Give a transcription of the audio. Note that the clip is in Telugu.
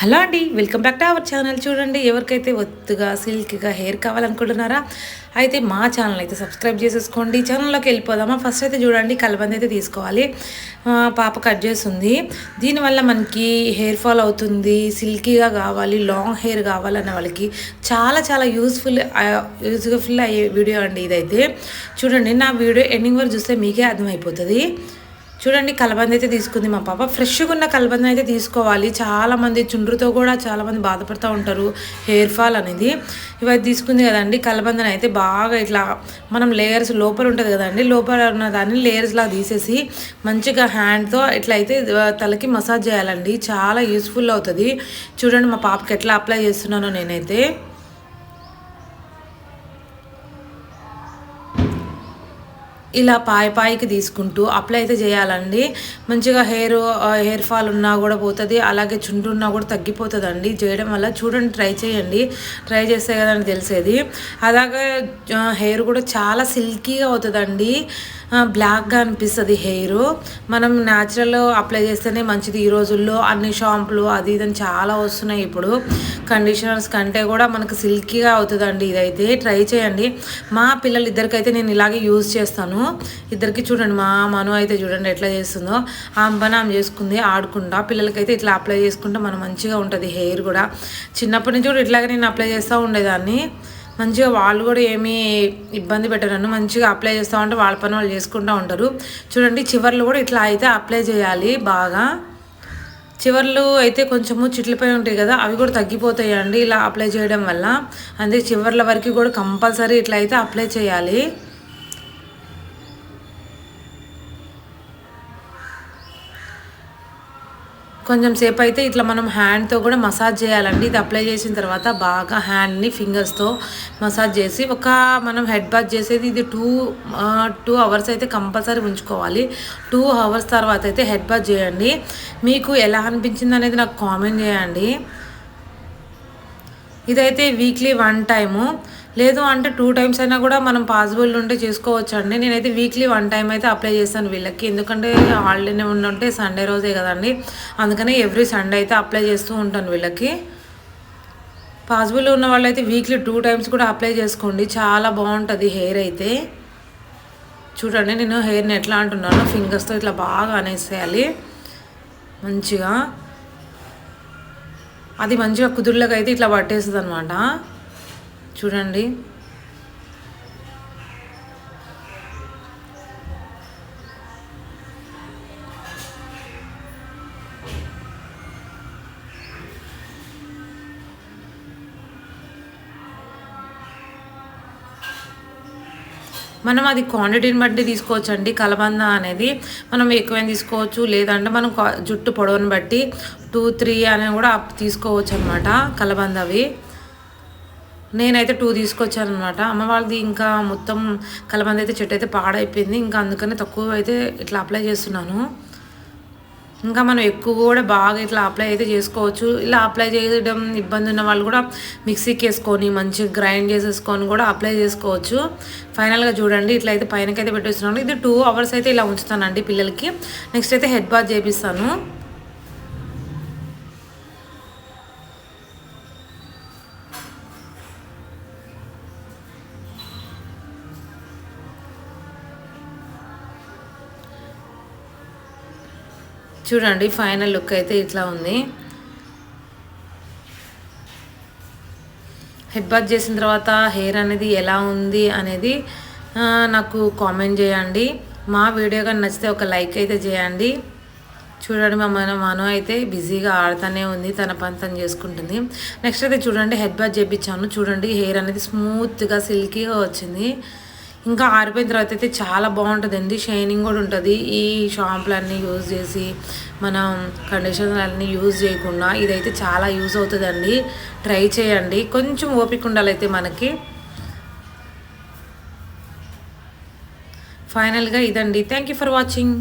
హలో అండి welcome back to our channel. చూడండి ఎవరికైతే ఒత్తుగా సిల్క్గా హెయిర్ కావాలనుకుంటున్నారా అయితే మా ఛానల్ అయితే సబ్స్క్రైబ్ చేసేసుకోండి. ఛానల్లోకి వెళ్ళిపోదామా? ఫస్ట్ అయితే చూడండి కలబంద అయితే తీసుకోవాలి. పాప కట్ చేస్తుంది. దీనివల్ల మనకి హెయిర్ ఫాల్ అవుతుంది సిల్కీగా కావాలి లాంగ్ హెయిర్ కావాలన్న వాళ్ళకి చాలా చాలా యూస్ఫుల్ యూజ్ఫుల్ అయ్యే వీడియో అండి ఇదైతే. చూడండి నా వీడియో ఎండింగ్ వరకు చూస్తే మీకే అర్థమైపోతుంది. చూడండి కలబంద అయితే తీసుకుంది మా పాప. ఫ్రెష్గా ఉన్న కలబంద అయితే తీసుకోవాలి. చాలామంది చుండ్రుతో కూడా చాలామంది బాధపడుతూ ఉంటారు. హెయిర్ ఫాల్ అనేది. ఇవైతే తీసుకుంది కదండి. కలబందన అయితే బాగా ఇట్లా మనం లేయర్స్ లోపల ఉంటుంది కదండి. లోపల ఉన్న దాన్ని లేయర్స్లా తీసేసి మంచిగా హ్యాండ్తో ఇట్లా అయితే తలకి మసాజ్ చేయాలండి. చాలా యూస్ఫుల్ అవుతుంది. చూడండి మా పాపకి ఎట్లా అప్లై చేస్తున్నానో నేనైతే. ఇలా పాయపాయికి తీసుకుంటూ అప్లై అయితే చేయాలండి. మంచిగా హెయిర్ హెయిర్ ఫాల్ ఉన్నా కూడా పోతుంది. అలాగే చుండ్రు ఉన్నా కూడా తగ్గిపోతుందండి. చేయడం వల్ల చూడండి ట్రై చేయండి. ట్రై చేస్తే కదండి తెలిసేది. అలాగే హెయిర్ కూడా చాలా సిల్కీగా అవుతుందండి. బ్లాక్గా అనిపిస్తుంది హెయిర్ మనం న్యాచురల్ అప్లై చేస్తేనే మంచిది. ఈ రోజుల్లో అన్ని షాంపులు అది ఇదని చాలా వస్తున్నాయి ఇప్పుడు. కండిషనర్స్ కంటే కూడా మనకు సిల్కీగా అవుతుందండి ఇదైతే. ట్రై చేయండి. మా పిల్లలు ఇద్దరికైతే నేను ఇలాగే యూజ్ చేస్తాను. ఇద్దరికి చూడండి మా మను అయితే చూడండి ఎట్లా చేస్తుందో. అంబనాం చేసుకుంది ఆడుకుంటా. పిల్లలకైతే ఇట్లా అప్లై చేసుకుంటే మనం మంచిగా ఉంటుంది హెయిర్ కూడా. చిన్నప్పటి నుంచి కూడా ఇట్లాగే నేను అప్లై చేస్తూ ఉండేదాన్ని. మంచిగా వాళ్ళు కూడా ఏమీ ఇబ్బంది పెట్టరు. మంచిగా అప్లై చేస్తూ ఉంటే వాళ్ళ పని వాళ్ళు చేసుకుంటూ ఉంటారు. చూడండి చివర్లు కూడా ఇట్లా అయితే అప్లై చేయాలి బాగా. చివర్లు అయితే కొంచెము చిట్లిపోయి ఉంటాయి కదా అవి కూడా తగ్గిపోతాయి అండి ఇలా అప్లై చేయడం వల్ల. అందుకే చివర్ల వరకు కూడా కంపల్సరీ ఇట్లా అయితే అప్లై చేయాలి. కొంచెం సేపు అయితే ఇట్లా మనం హ్యాండ్తో కూడా మసాజ్ చేయాలండి. ఇది అప్లై చేసిన తర్వాత బాగా హ్యాండ్ని ఫింగర్స్తో మసాజ్ చేసి ఒక మనం హెడ్ బాత్ చేసేది ఇది టూ టూ అవర్స్ అయితే కంపల్సరీ ఉంచుకోవాలి. టూ అవర్స్ తర్వాత అయితే హెడ్ బాత్ చేయండి. మీకు ఎలా అనిపించింది అనేది నాకు కామెంట్ చేయండి. ఇదైతే వీక్లీ వన్ టైము. లేదు అంటే టూ టైమ్స్ అయినా కూడా మనం పాసిబుల్ ఉంటే చేసుకోవచ్చు అండి నేనైతే వీక్లీ వన్ టైం అయితే అప్లై చేస్తాను వీళ్ళకి. ఎందుకంటే హాలిడేనే ఉండుంటే సండే రోజే కదండి. అందుకని ఎవ్రీ సండే అయితే అప్లై చేస్తూ ఉంటాను వీళ్ళకి. పాసిబుల్ ఉన్న వాళ్ళైతే వీక్లీ టూ టైమ్స్ కూడా అప్లై చేసుకోండి. చాలా బాగుంటుంది హెయిర్ అయితే. చూడండి నేను హెయిర్ని ఎట్లా అంటున్నాను ఫింగర్స్తో ఇట్లా బాగా అనేసేయాలి. మంచిగా. అది మంచిగా కుదుర్లకు అయితే ఇట్లా పట్టేస్తుంది అనమాట చూడండి. మనం అది క్వాంటిటీని బట్టి తీసుకోవచ్చు అండి కలబంద అనేది మనం ఎక్కువైనా తీసుకోవచ్చు లేదంటే మనం జుట్టు పొడవుని బట్టి టూ త్రీ అనేది కూడా అప్ తీసుకోవచ్చు అనమాట కలబంద అవి నేనైతే టూ తీసుకొచ్చాను అనమాట అమ్మ వాళ్ళది ఇంకా మొత్తం కలబంద అయితే చెట్టు అయితే పాడైపోయింది. ఇంకా అందుకనే తక్కువ అయితే ఇట్లా అప్లై చేస్తున్నాను. ఇంకా మనం ఎక్కువ కూడా బాగా ఇట్లా అప్లై అయితే చేసుకోవచ్చు. ఇలా అప్లై చేయడం ఇబ్బంది ఉన్న వాళ్ళు కూడా మిక్సీకి వేసుకొని మంచిగా గ్రైండ్ చేసేసుకొని కూడా అప్లై చేసుకోవచ్చు. ఫైనల్గా చూడండి ఇట్లా అయితే పైనకైతే పెట్టేస్తున్నాను. ఇది టూ అవర్స్ అయితే ఇలా ఉంచుతానండి పిల్లలకి. నెక్స్ట్ అయితే హెడ్ బాత్ చేపిస్తాను. చూడండి ఫైనల్ లుక్ అయితే ఇట్లా ఉంది. హెడ్ బాత్ చేసిన తర్వాత హెయిర్ అనేది ఎలా ఉంది అనేది నాకు కామెంట్ చేయండి. మా వీడియో కానీ నచ్చితే ఒక లైక్ అయితే చేయండి. చూడండి మా మన మను అయితే బిజీగా ఆడుతూనే ఉంది తన పని తను చేసుకుంటుంది. నెక్స్ట్ అయితే చూడండి హెడ్ బాత్ చేయించాను చూడండి హెయిర్ అనేది స్మూత్గా సిల్కీగా వచ్చింది. ఇంకా ఆరిపోయిన తర్వాత అయితే చాలా బాగుంటుందండి షైనింగ్ కూడా ఉంటుంది. ఈ షాంపులన్నీ యూజ్ చేసి మనం కండిషనర్ అన్నీ యూజ్ చేయకుండా ఇదైతే చాలా యూజ్ అవుతుందండి. ట్రై చేయండి. కొంచెం ఓపిక ఉండాలైతే మనకి. ఫైనల్గా ఇదండి. Thank you for watching